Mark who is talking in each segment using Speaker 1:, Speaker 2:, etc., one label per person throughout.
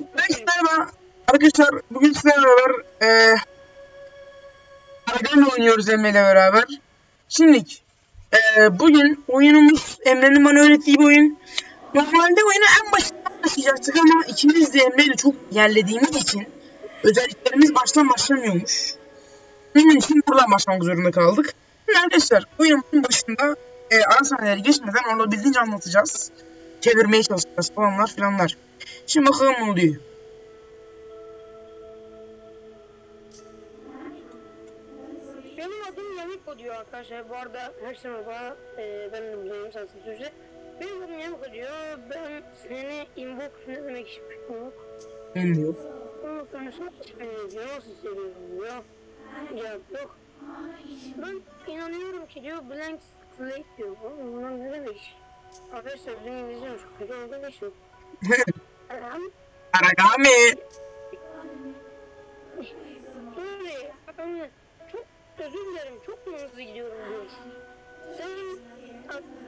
Speaker 1: Merhaba. Arkadaşlar bugün sizlerle beraber eee Aragan'la oynuyoruz Emre ile beraber. Şimdi eee bugün oyunumuz Emre'nin bana öğrettiği bir oyun. Normalde oyunu en başından başlayacaktık ama ikimiz de Emre ile çok yerlediğimiz için özelliklerimiz baştan başlamıyormuş. Bunun için buradan başlamak zorunda kaldık. Şimdi arkadaşlar oyunun başında eee ana sahneleri geçmeden olabildiğince anlatacağız. Çevirmeye çalışacağız falanlar filanlar. Şimdi bakalım ne oluyor.
Speaker 2: Benim adım Yamiko diyor arkadaşlar. Bu arada herkese merhaba. Ee, ben de Müzeyim Sansız Sözü. Benim adım Yamiko diyor. Ben seni invoke ne demek hiçbir fikrim yok.
Speaker 1: Bilmiyor.
Speaker 2: Ondan sonra sonra hiç beni diyor. Nasıl seviyorum diyor. Cevap yok. Ben inanıyorum ki diyor blank slate diyor. Bunlar ne demek? Arkadaşlar bizim İngilizce çok kötü olduğu için. Elham.
Speaker 1: Aragami.
Speaker 2: Sorry. Ben çok özür dilerim. Çok mu hızlı gidiyorum diyor. Sen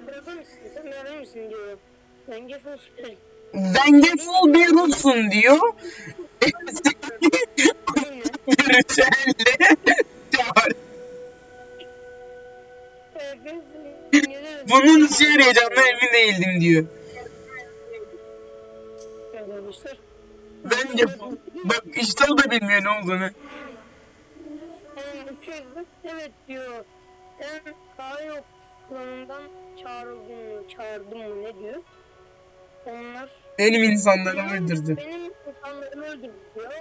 Speaker 2: bırakır mısın? Sen bırakır mısın diyor. Ben Gefon Süper.
Speaker 1: Dengeful bir ruhsun diyor.
Speaker 2: Aynen.
Speaker 1: Bunun işe yarayacağından emin değildim diyor. Bence bak işte o da bilmiyor ne olduğunu.
Speaker 2: Evet diyor. Sen Kayo klanından çağrıldın mı, çağırdın mı ne diyor? Onlar
Speaker 1: Benim insanlarımı öldürdü.
Speaker 2: Benim insanlarımı öldürdü diyor.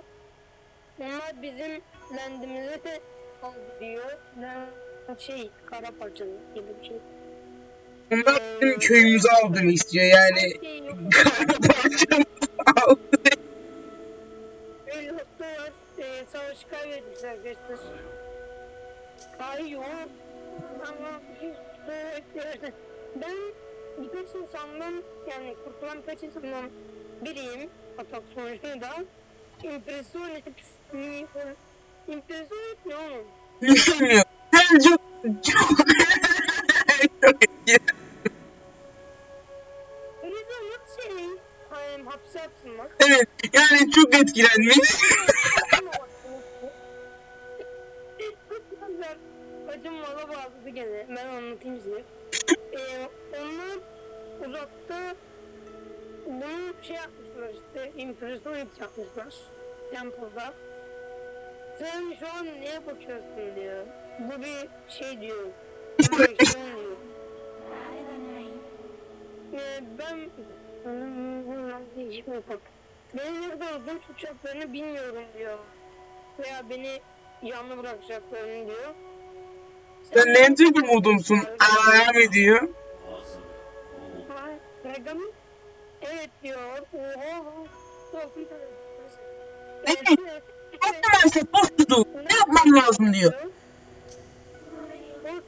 Speaker 2: Onlar bizim lendimizi de aldı diyor. Land şey kara parçası gibi bir şey.
Speaker 1: Bunlar bizim köyümüzü aldığını istiyor yani.
Speaker 2: Şey yok.
Speaker 1: Kardeşimizi aldı.
Speaker 2: Öyle hastalar e, savaşı kaybetmişler arkadaşlar. Kayo ama hiç böyle ben birkaç insandan yani kurtulan birkaç insandan biriyim. Atak sonucunda da impressionet impressionet ne oğlum?
Speaker 1: Bilmiyorum. Sen etkili.
Speaker 2: Impressionet şey um, hapse atılmak.
Speaker 1: Evet yani çok etkilenmiş.
Speaker 2: Kızlar bacım mala bağladı gene. Ben anlatayım size. Ee, onlar uzakta bunu şey yapmışlar işte impressionist yapmışlar. Temple'da. Sen şu an neye bakıyorsun diyor. Bu bir şey diyor. Ee, ben? Beni ne kadar uzun tutacaklarını bilmiyorum diyor. Veya beni yalnız bırakacaklarını diyor.
Speaker 1: Sen ne çok umudumsun? Aragami diyor.
Speaker 2: Ha? Evet diyor. Oha. Korkunç.
Speaker 1: Evet. Bakmamazsa postudu. Ne yapmam lazım diyor.
Speaker 2: Şey diyor. ben-
Speaker 1: Yeni başlayanlar için diyor. Uzakta değilsin silahlara diyor. Beni tak.
Speaker 2: Evet, sen anlat. Kızım var da şu bir değil mi hocam?
Speaker 1: Bir-
Speaker 2: Kusura koyayım. Evet,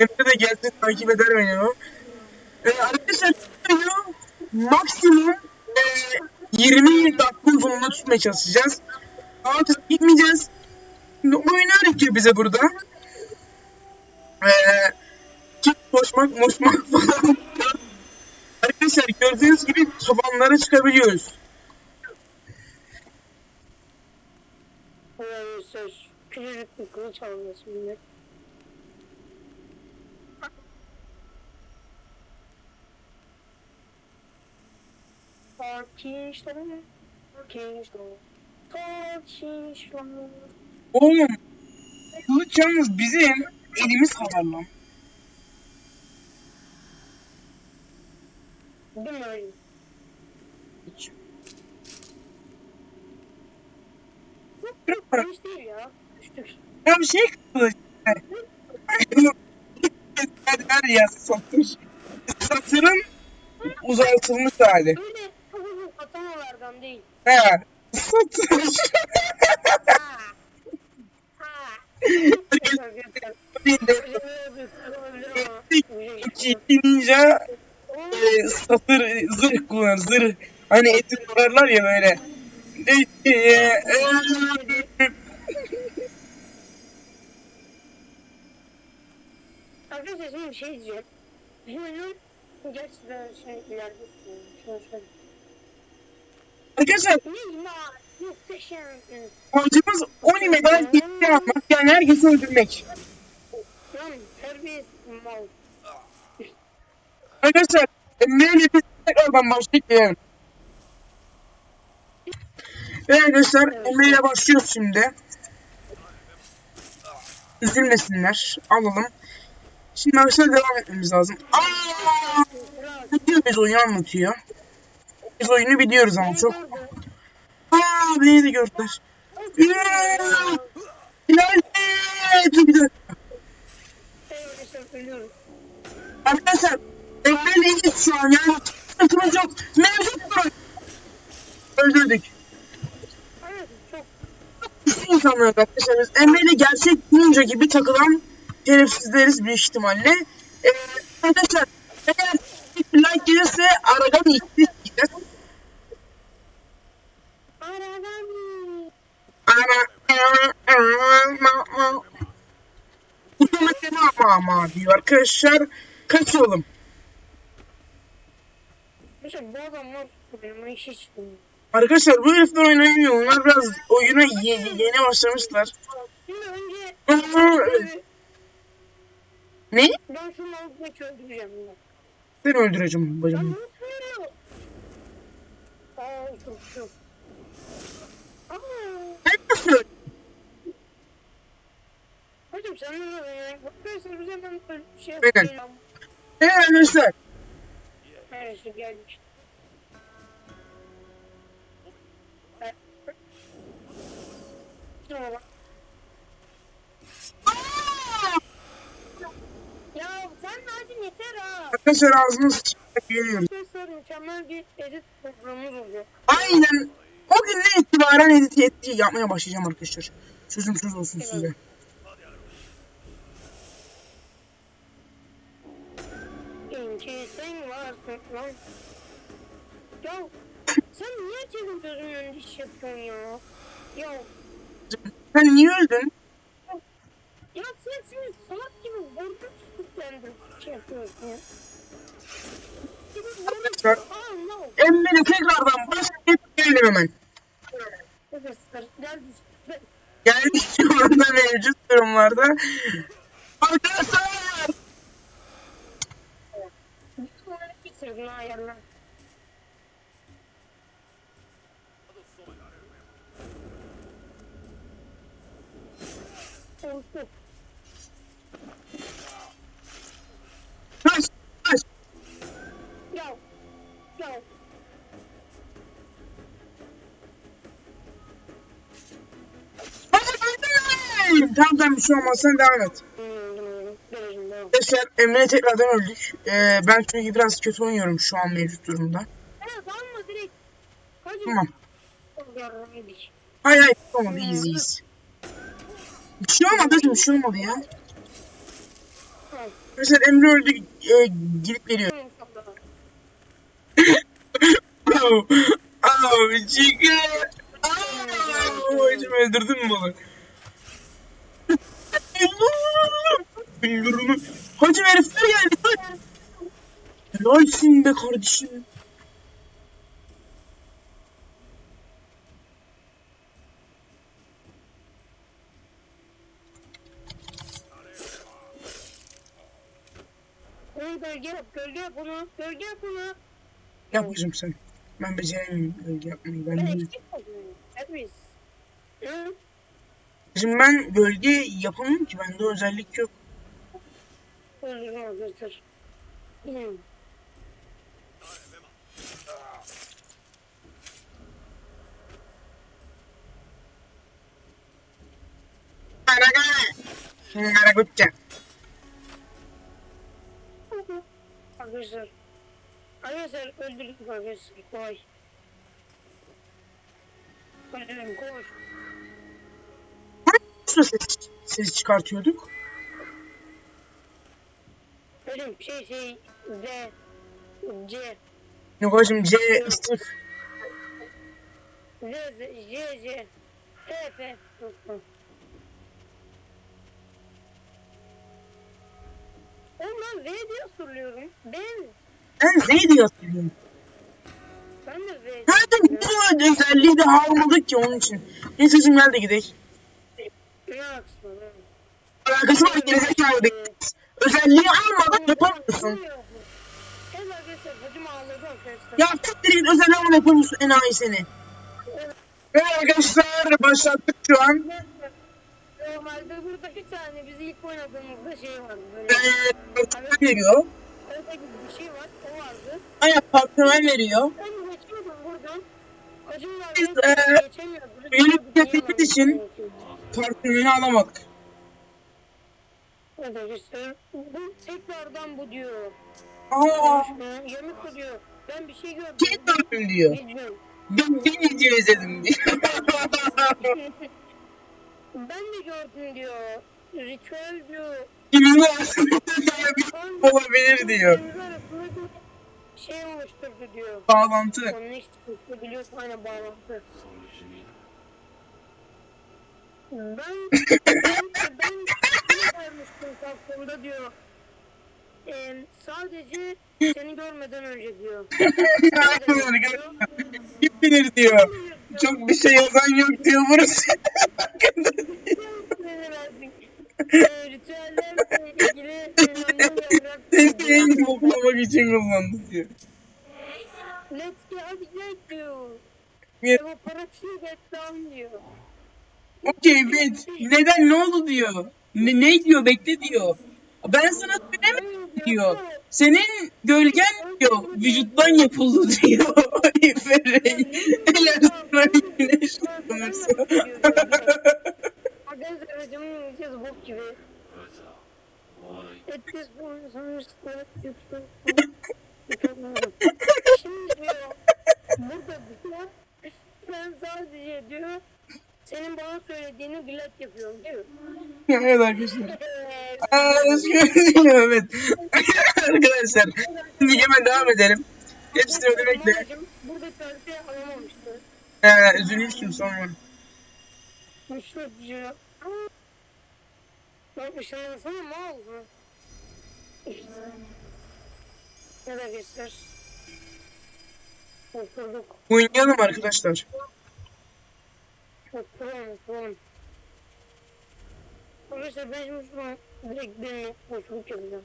Speaker 1: Emre de gelsin takip eder beni o. Ee, arkadaşlar maksimum e, 20 dakika uzunluğunda tutmaya çalışacağız. Daha çok gitmeyeceğiz. Şimdi oyunu öğretiyor bize burada. Ee, kit koşmak, moşmak falan. Arkadaşlar gördüğünüz gibi tabanlara çıkabiliyoruz.
Speaker 2: Söz. Küçücük bir kılıç alması millet.
Speaker 1: Oğlum kılıç yalnız bizim elimiz kadar lan.
Speaker 2: Değil ya. Düştük.
Speaker 1: Ya bir şey kılıç. Ver ya satır. Satırın uzatılmış hali.
Speaker 2: Atamalardan değil.
Speaker 1: Satış.
Speaker 2: Ha.
Speaker 1: Ninja e, satır zırh kullanır zırh. Hani eti vurarlar ya böyle.
Speaker 2: Arkadaşlar şimdi bir şey diyeceğim. Benim oyunum gerçekten şimdi ileride şunu söyle.
Speaker 1: Arkadaşlar amacımız animeden gitti almak yani herkesi öldürmek. Arkadaşlar Emre'yle biz tekrardan başlayalım. Ve arkadaşlar Emre'yle başlıyoruz şimdi. Üzülmesinler. Alalım. Şimdi arkadaşlar devam etmemiz lazım. Aa! Biliyor biz oyunu anlatıyor. Biz oyunu biliyoruz ama çok. Aa beni de gördüler. Hilal! Dur bir dakika.
Speaker 2: Arkadaşlar
Speaker 1: Emre'yle iyiyiz şu an yani sıkıntımız yok. Mevcut durum. Öldürdük. Güçlü insanlar arkadaşlar. Biz Emre'yle gerçek ninja gibi takılan şerefsizleriz büyük ihtimalle. Ee, arkadaşlar eğer bir like gelirse Aragan ikiz gideceğiz. Ara Otomatik ama ama diyor arkadaşlar. Kaçalım.
Speaker 2: Bu adamlar çıkıyor.
Speaker 1: Arkadaşlar bu herifler oynayamıyor. Onlar biraz oyuna ye- yeni başlamışlar.
Speaker 2: Şimdi önce
Speaker 1: Ne?
Speaker 2: ben şunu alıp maçı öldüreceğim. yine.
Speaker 1: Seni öldüreceğim bacım.
Speaker 2: ne yapıyor? Aa çok çok.
Speaker 1: Ben nasıl?
Speaker 2: Hocam sen ne yani? Bakıyorsun bize ben böyle bir şey
Speaker 1: Aynen.
Speaker 2: yapıyorum.
Speaker 1: Evet arkadaşlar.
Speaker 2: Her şey gelmiş. Evet. Şuna bak. Ya sen Nazım yeter ha.
Speaker 1: Arkadaşlar ağzınız çıkacak geliyoruz.
Speaker 2: Arkadaşlar mükemmel bir edit programımız oluyor.
Speaker 1: Aynen. O günden itibaren edit edit yapmaya başlayacağım arkadaşlar. Sözüm söz olsun
Speaker 2: Evet.
Speaker 1: size.
Speaker 2: İnki sen varsın lan. Ya sen niye senin gözümün önünde iş yapıyorsun ya? Ya,
Speaker 1: Sen niye öldün?
Speaker 2: ya sen şimdi salak gibi vurdu tutuklandı. Şey yapıyorsun ya.
Speaker 1: Arkadaşlar. Emre'yle tekrardan başlayıp gelelim hemen.
Speaker 2: Arkadaşlar geldi.
Speaker 1: Yani şu anda mevcut durumlarda. Arkadaşlar.
Speaker 2: Bitirdin ha
Speaker 1: şey olmaz sen devam et. Arkadaşlar Emre'yle tekrardan öldük. Ee, ben çünkü biraz kötü oynuyorum şu an mevcut durumda.
Speaker 2: Evet alma direkt. Hadi.
Speaker 1: Tamam.
Speaker 2: Yedik.
Speaker 1: Hayır hayır olmadı iyiyiz iyiyiz. Bir şey olmadı bir şey olmadı ya.
Speaker 2: Tamam.
Speaker 1: Mesela Emre öldü e, gidip geliyor. Chicken. Oh, hocam öldürdün mü bunu? Öldürdüm. Hacı herifler geldi. Helalsin be kardeşim.
Speaker 2: Onu gölge yap, gölge yap onu, gölge yap onu.
Speaker 1: Yap kızım sen. Ben beceremiyorum gölge yapmayı. Ben
Speaker 2: Ben eksik oldum. Hepimiz. Hı?
Speaker 1: Kızım ben gölge yapamam ki. Bende özellik yok.
Speaker 2: Öldürme arkadaşlar. Arkadaşlar. Öldürdük arkadaşlar. Kolay. Hocam koş.
Speaker 1: Nasıl ses, ses çıkartıyorduk?
Speaker 2: Hocam şey şey Z. C.
Speaker 1: Yok hacım C ıslık.
Speaker 2: Z Z J J. F F. Oğlum ben V diye soruyorum. B mi?
Speaker 1: Ben Z diye hatırlıyorum.
Speaker 2: Ben de
Speaker 1: Hadi
Speaker 2: soruyorum.
Speaker 1: bu özelliği de almadık ki onun için. Neyse hacım gel de gidelim.
Speaker 2: Ne yapsın?
Speaker 1: Alakası var gerizekalı değil. Özelliği almadan yapamıyorsun.
Speaker 2: Evet arkadaşlar bacım ağladı arkadaşlar.
Speaker 1: Ya siktir git özelliği almadan yapamıyorsun enayi seni. Ve arkadaşlar başlattık şu an.
Speaker 2: Normalde burada bir tane biz ilk oynadığımızda şey vardı böyle.
Speaker 1: Eee parkman veriyor.
Speaker 2: Orada gibi bir şey var. O vardı.
Speaker 1: Aynen parkman veriyor.
Speaker 2: Ben geçiyordum buradan. Acımlar
Speaker 1: Biz, eee,
Speaker 2: geçemiyordum.
Speaker 1: yaptığımız için- Parkmanı alamadık.
Speaker 2: Arkadaşlar. Bu tekrardan bu diyor.
Speaker 1: Aa,
Speaker 2: Yemek bu diyor. Ben bir şey gördüm.
Speaker 1: şey gördüm diyor.
Speaker 2: Bilmiyorum.
Speaker 1: Ben bir video izledim diyor.
Speaker 2: ben de gördüm diyor. Ritüel diyor.
Speaker 1: Arasında olabilir diyor.
Speaker 2: Şey oluşturdu diyor.
Speaker 1: Bağlantı.
Speaker 2: Onun işte biliyorsun aynı bağlantı. Ben ben ben ne vermiştim kalktığımda diyor. Ee, sadece seni görmeden önce diyor.
Speaker 1: Aynen öyle. Kim bilir diyor. Çok bir şey yazan yok diyor burası.
Speaker 2: Seni ritüellerle ilgili
Speaker 1: iyi toplamak için kullandı diyor.
Speaker 2: Let's get hadi gel diyor.
Speaker 1: Evet.
Speaker 2: Evaporative get down diyor.
Speaker 1: Okey bet. Neden ne oldu diyor. Ne, ne diyor bekle diyor. Ben sana söylemedim diyor. Senin gölgen diyor vücuttan yapıldı diyor. Ferey. Eğer sana güneş tutulursa.
Speaker 2: Arkadaşlar Şimdi diyor, burada diyor, ben sadece diyor, senin bana söylediğini glat yapıyorum diyor.
Speaker 1: evet arkadaşlar.
Speaker 2: Evet.
Speaker 1: Aa, şöyle evet. arkadaşlar. Şimdi hemen devam edelim. Hepsini ödemekle.
Speaker 2: Burada kalite alamamıştı.
Speaker 1: Ee, üzülürsün sonra.
Speaker 2: Müşteri diyor. Bak ışınlansana. Ne de geçer. Oturduk.
Speaker 1: Oynayalım arkadaşlar.
Speaker 2: Oturalım oturalım. Arkadaşlar ben şimdi şu an direkt benimle boşluk yapacağım.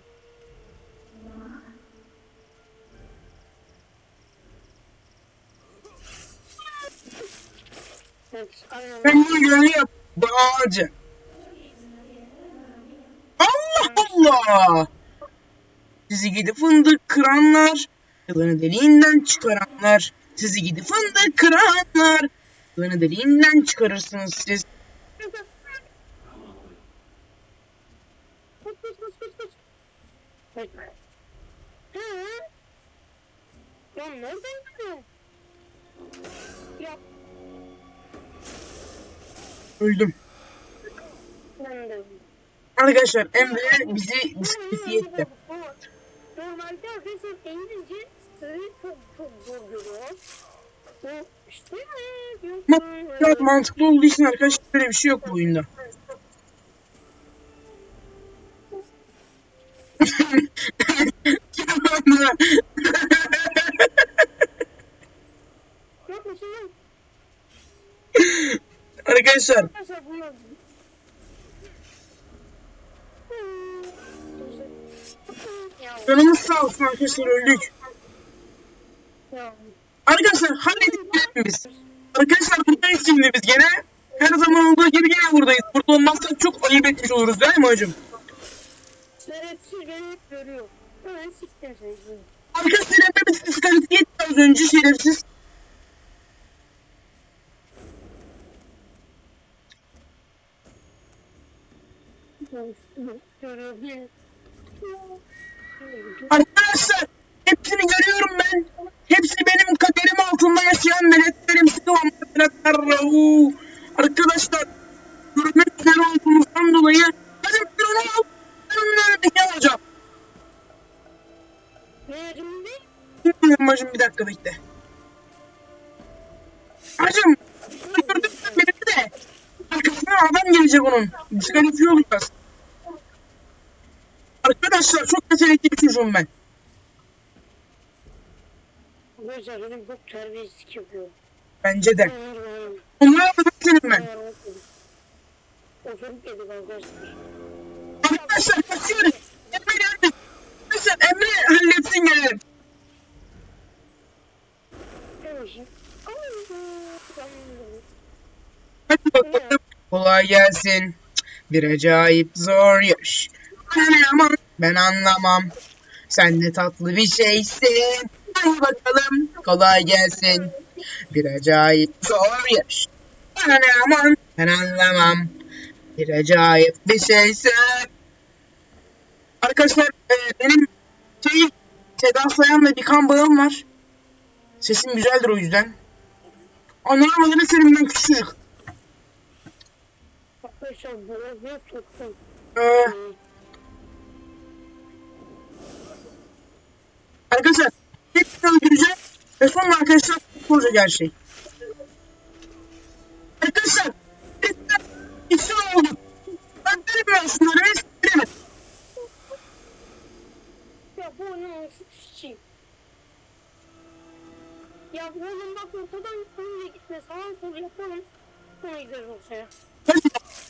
Speaker 2: Evet, aynen.
Speaker 1: Ben. Bu ağacı. Allah Allah. Sizi gidi fındık kıranlar. Yılanı deliğinden çıkaranlar. Sizi gidi fındık kıranlar. Yılanı deliğinden çıkarırsınız siz.
Speaker 2: Ya nereden? Ya
Speaker 1: Öldüm. Arkadaşlar Emre bizi diskalifiye etti.
Speaker 2: Normalde arkadaşlar İngilizce sırrı çok çok zor görüyor.
Speaker 1: Biraz mantıklı olduğu için arkadaşlar böyle bir şey yok bu oyunda. Arkadaşlar canımız sağ olsun arkadaşlar öldük. Arkadaşlar biz. Arkadaşlar buradayız şimdi biz gene. Her zaman olduğu gibi gene buradayız. Burada olmazsak çok ayıp etmiş oluruz değil mi hacım?
Speaker 2: Şerefsiz beni hep görüyor. Hemen siktim seni.
Speaker 1: Arkadaşlar bizi diskalifiye etti az önce şerefsiz. Arkadaşlar hepsini görüyorum Uuu. Arkadaşlar görmek üzere olduğumuzdan dolayı benim bir alacağım.
Speaker 2: Ne şimdi?
Speaker 1: Bilmiyorum bacım bir dakika bekle. Bacım gördün mü beni de? Arkasından adam gelecek onun. Diskalifiye olacağız. Arkadaşlar çok yetenekli bir çocuğum ben.
Speaker 2: Arkadaşlar benim çok terbiyesizlik yapıyor.
Speaker 1: Bence de. Onlara senin ben.
Speaker 2: Arkadaşlar.
Speaker 1: Kaçıyoruz. Emre geldi. Arkadaşlar Emre halletsin gelelim. Hadi bakalım. Kolay gelsin. Bir acayip zor. Ben aman ben anlamam. Sen de tatlı bir şeysin. Hadi bakalım. Kolay gelsin. Bir acayip zor yaş. Ben aman ben anlamam. Bir acayip bir şeysin. Arkadaşlar e, benim şey Seda Sayan'la bir kan bağım var. Sesim güzeldir o yüzden. Anlayamadığını senin ben küçücük.
Speaker 2: Arkadaşlar boğazına soktum.
Speaker 1: Ee, Arkadaşlar hepsini öldüreceğim ve sonra arkadaşlar olacak her şey. Arkadaşlar ikisi oldu. Ben şunları ve siktirin.
Speaker 2: Ya bu oyunun nasıl sıçayım? Ya bu oyun bak ortadan önce gitme sağa sol yapalım. Sonra gideriz ortaya.
Speaker 1: Hadi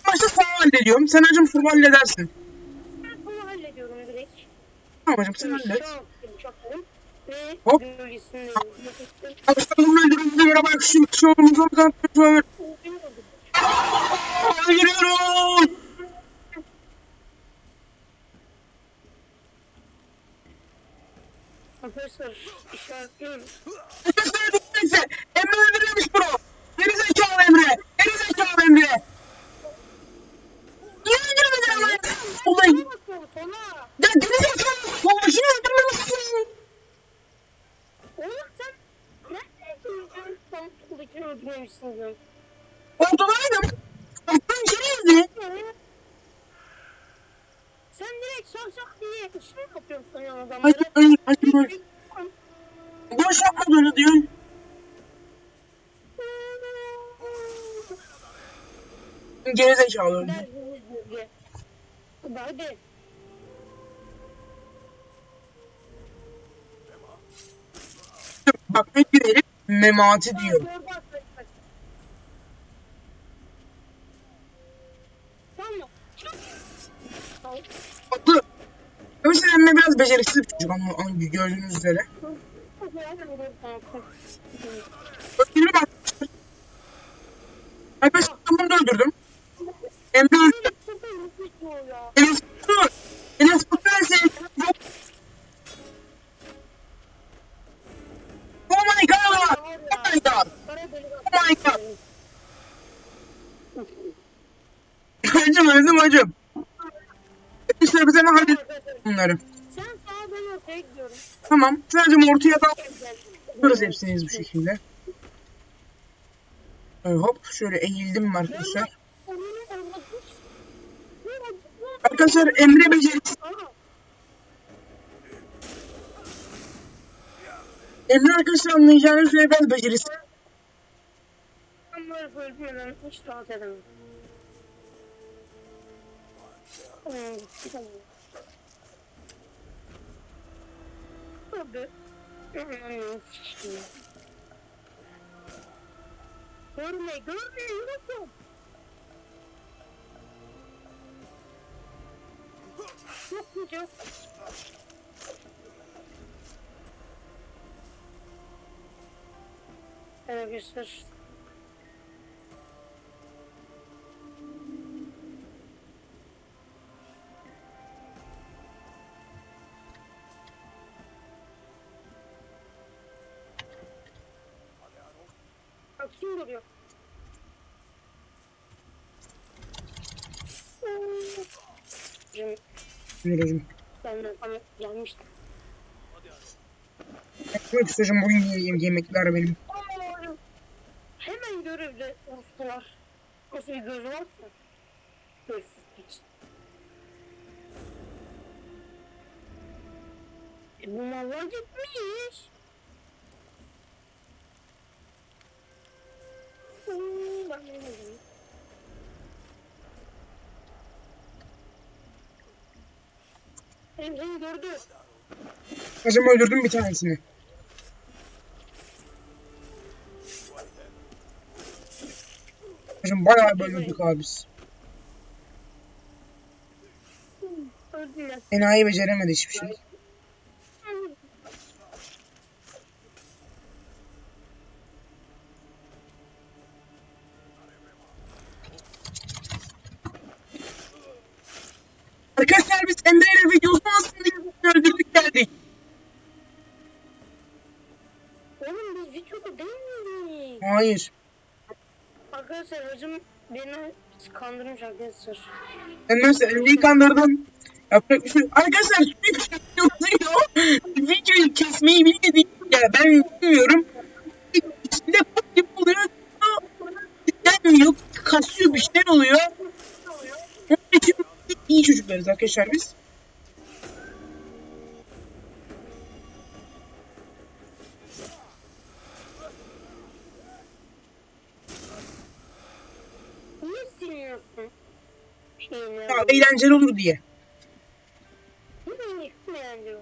Speaker 1: başta sana hallediyorum. Sen hacım sonra halledersin.
Speaker 2: Ben bunu hallediyorum direkt.
Speaker 1: Tamam hacım sen hallet.
Speaker 2: Şu an uçaklarım ve
Speaker 1: Hop.
Speaker 2: gölgesini yapıştım.
Speaker 1: Arkadaşlar bunu öldürün. Merhaba şu kişi olduğumuz orada. Şöyle. Hadi giriyoruz.
Speaker 2: Arkadaşlar işaretliyorum.
Speaker 1: Arkadaşlar neyse. Emre öldürüyormuş bro. Geri zekalı Emre. Geri zekalı Emre. Niye öldürmedin ama? Ulan
Speaker 2: Sola bakıyorum sola.
Speaker 1: ya geri zekalı. Savaşını öldürmemişsin.
Speaker 2: Soldakini öldürmemişsin.
Speaker 1: Kaptan içeri girdi.
Speaker 2: Sen direkt şak diye işini mi yapıyorsun sanıyorsun adamlara?
Speaker 1: Hayır hayır hayır. Boş yapma böyle diyorsun. Geri zekalı.
Speaker 2: Hadi.
Speaker 1: Bak ne diyor herif? Memati diyor.
Speaker 2: Tamam.
Speaker 1: Haklı. Ömür Emre biraz beceriksiz bir çocuk ama ama gördüğünüz üzere. Öldürüm arkadaşlar. Ben bunu da öldürdüm. Emre öldü. Enes Batur. Enes Batur sen. Oh my god. Oh my god. Oh my god. Hacım öldüm hacım. İşte biz hemen halledelim bunları.
Speaker 2: Ben gidiyorum.
Speaker 1: Tamam. Sadece ortaya da yaparız hepsini bu şekilde. Ee, hop şöyle eğildim arkadaşlar? Arkadaşlar Emre beceriksiz. Emre arkadaşlar anlayacağınız üzere biraz beceriksiz.
Speaker 2: Ben böyle hiç rahat edemem. Hmm, Hmm, Görme, görme, yürüyorum. Yok, yok. Arkadaşlar
Speaker 1: Emre'cim.
Speaker 2: ben de sana gelmiştim.
Speaker 1: Ekmek isteyeceğim bugün yiyeyim yemekler benim.
Speaker 2: Ama Orospular. Nasıl bir gözü varsa. Gözsüz piç. E bu mallar gitmiş. Hmm, ben ne Emre'yi gördü.
Speaker 1: Hocam öldürdüm bir tanesini. Hocam bayağı bölündük abi biz.
Speaker 2: Öldüler.
Speaker 1: Enayi beceremedi hiçbir şey. Hayır.
Speaker 2: Arkadaşlar hocam beni kandırmış arkadaşlar.
Speaker 1: Ben nasıl Emre'yi kandırdım. Yapacak bir şey. Arkadaşlar sürekli şey yazıyor. Videoyu kesmeyi bilmedik. Ya ben bilmiyorum. İçinde gibi oluyor. Gelmiyor. Kasıyor bir şeyler oluyor. Onun için iyi çocuklarız arkadaşlar biz. Ya eğlenceli olur diye.
Speaker 2: Niye eğlenceli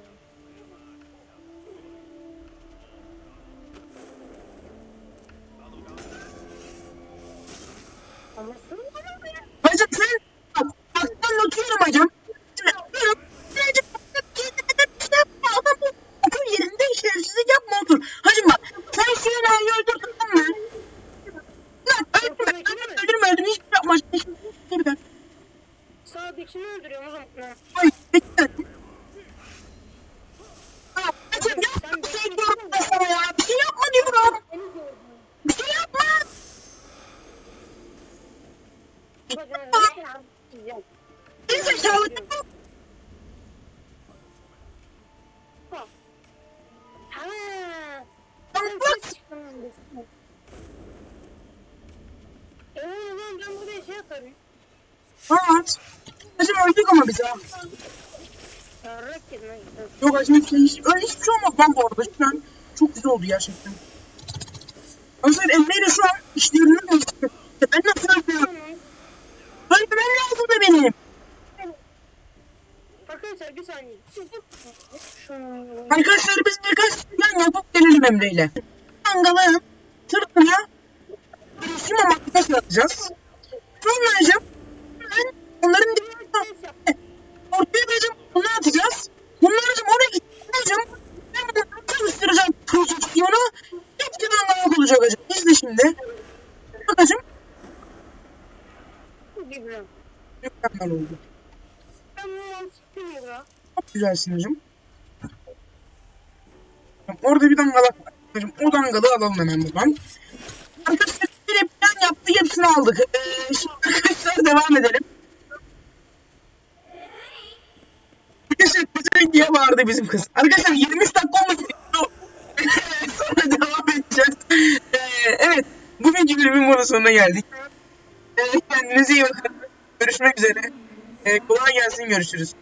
Speaker 1: şey
Speaker 2: yaparım.
Speaker 1: Evet. Hacım öldük ama biz ha. Yok hacım hiç, hiç, öyle hiçbir şey olmaz lan bu arada. Şu an çok güzel oldu gerçekten. Arkadaşlar Emre ile şu an işlerinden geçti. Ben nasıl?
Speaker 2: Tamam.
Speaker 1: Ölmem lazım da benim.
Speaker 2: Arkadaşlar bir saniye.
Speaker 1: Arkadaşlar biz birkaç plan yapıp gelelim Emre ile. Mangalı tırtına resim amaçlı atacağız. Sonra hocam ben onların dibine ortaya vereceğim. Bunu atacağız. Bunlar hocam oraya gideceğim. Ben bunları çalıştıracağım projeksiyonu. Hepsi mangalı olacak hocam. İzle şimdi. Bak hocam. Mükemmel oldu.
Speaker 2: Ben mantıklıyım ya.
Speaker 1: Çok güzelsin hocam. Orada bir dangalak var. Hocam o dangalı alalım hemen buradan. Arkadaşlar yaptı hepsini aldık. Ee, şimdi arkadaşlar devam edelim. Arkadaşlar güzel diye bağırdı bizim kız. Arkadaşlar 23 dakika olmasın. Sonra devam edeceğiz. Ee, evet. Bugünkü bölümün bunun sonuna geldik. Ee, kendinize iyi bakın. Görüşmek üzere. Ee, kolay gelsin. Görüşürüz.